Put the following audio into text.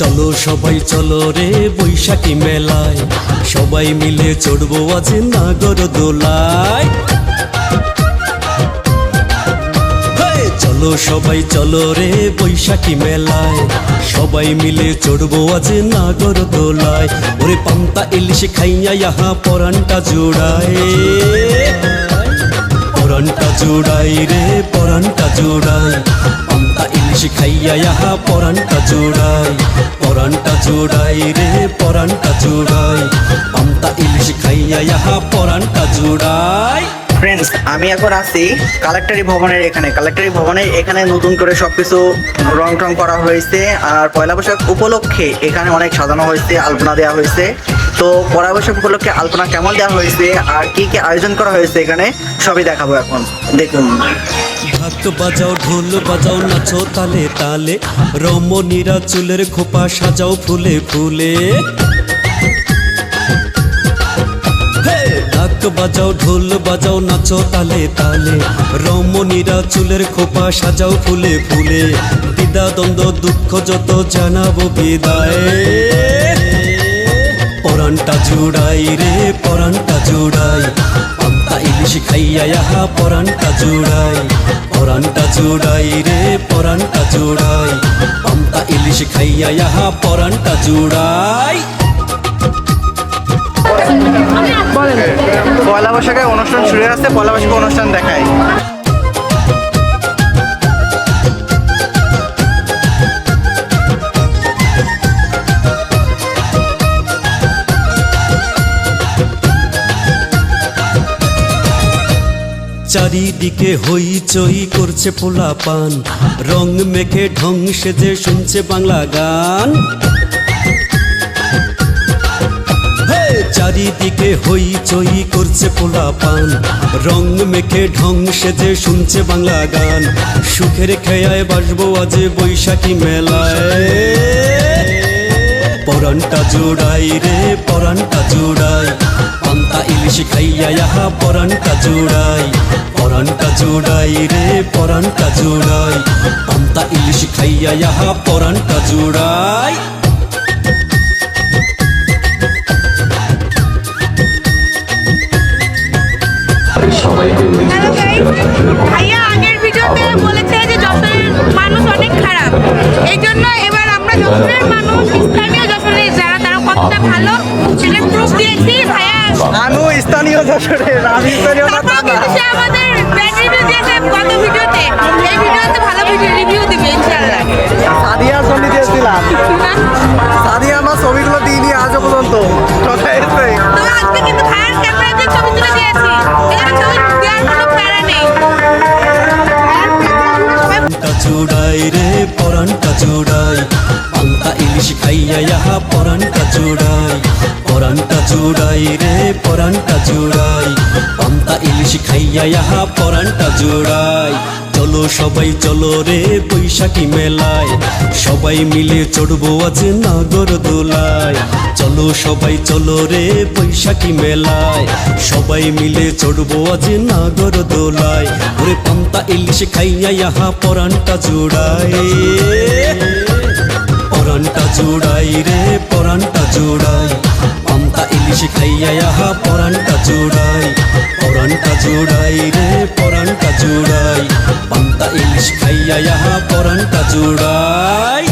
চলো, সবাই চলো রে বৈশাখী মেলায়। সবাই মিলে চড়বো আজ নাগর দোলায়। চলো, সবাই চলো রে বৈশাখী মেলায়। সবাই মিলে চড়বো আজ নাগর দোলায়। ওরে পান্তা ইলিশ খাইয়া ইহা পরানটা জোড়ায়। পরানটা জোড়াই রে পরানটা জোড়াই পান্তা ইলিশ খাইয়া ইহা পরানটা জোড়াই পরানটা জোড়াই রে পরানটা জোড়াই পান্তা ইলিশ খাইয়া ইহা পরানটা জোড়াই আমি এখন আছি কালেক্টরি ভবনের এখানে। কালেক্টরি ভবনের এখানে নতুন করে সবকিছু রং টং করা হয়েছে আর পয়লা বৈশাখ উপলক্ষে এখানে অনেক সাজানো হয়েছে, আলপনা দেওয়া হয়েছে। তো পয়লা বৈশাখ উপলক্ষে আলপনা কেমন দেওয়া হয়েছে আর কি কি আয়োজন করা হয়েছে এখানে, সবই দেখাবো এখন। দেখুন। ঢাক বাজাও, ঢোল বাজাও, নাচো তালে তালে। রমণীরা চুলের খোপা সাজাও ফুলে ফুলে! ঢাক বাজাও, ঢোল বাজাও, নাচো তালে তালে। রমণীরা চুলের খোপা সাজাও ফুলে ফুলে। বিদা, দ্বন্দ্ব, দুঃখ যত জানাব বিদায়। পরানটা জোড়াই রে পরানটা জোড়াই। পান্তা ইলিশ খাইয়া ইহা পরানটা জোড়াই। পরানটা জোড়াই রে পরানটা জোড়াই। পান্তা ইলিশ খাইয়া ইহা পরানটা জোড়াই। বৈশাখের অনুষ্ঠান শুরু আসছে, পয়লা বৈশাখের অনুষ্ঠান দেখায়। চারিদিকে হইচই করছে পোলা পান রং মেখে ঢং সেজে শুনছে বাংলা গান। চারিদিকে হইচই করছে পোলা পান। রং মেখে ঢং সেজে শুনছে বাংলা গান। সুখের খেয়ায় বাসবো আজ বৈশাখী মেলায়। পরানটা জোড়াই রে পরানটা জোড়াই। পান্তা ইলিশ খাইয়া ইহা পরানটা জোড়াই। পরানটা জোড়াই রে পরানটা জোড়াই। পান্তা ইলিশ খাইয়া ইহা পরানটা জোড়াই। সবাইকে ভাইয়া আগের ভিডিওতে বলেছে যে যশোরের মানুষ অনেক খারাপ। এই জন্য এবার আমরা যশোরের মানুষ স্থানীয় যশোরের যারা তারা কতটা ভালো সেটা প্রুফ দিয়েছি। ভাইয়া আমি স্থানীয় যশোরের আমি স্থানীয় আমাদের দিয়েছে গত ভিডিওতে জোড়াই রে পরানটা জোড়াই। পান্তা, ইলিশ খাইয়া ইহা পরানটা জোড়াই। পরানটা জোড়াই রে পরানটা জোড়াই। পান্তা, ইলিশ খাইয়া ইহা পরানটা জোড়াই। চলো সবাই চলো রে বৈশাখী মেলায়। সবাই মিলে চড়বো আজ নাগর দোলায়। চলো সবাই চলো রে বৈশাখী মেলায়। সবাই মিলে চড়বো আজ নাগর দোলায়। ওরে পান্তা ইলিশ খাইয়া ইহা পরানটা জোড়ায়। পরানটা জোড়াই রে পরানটা জোড়াই ইলিশ খাইয়া ইহা পরানটা জোড়াই পরানটা জোড়াই রে পরানটা জোড়াই। পান্তা ইলিশ খাইয়া ইহা পরানটা জোড়াই।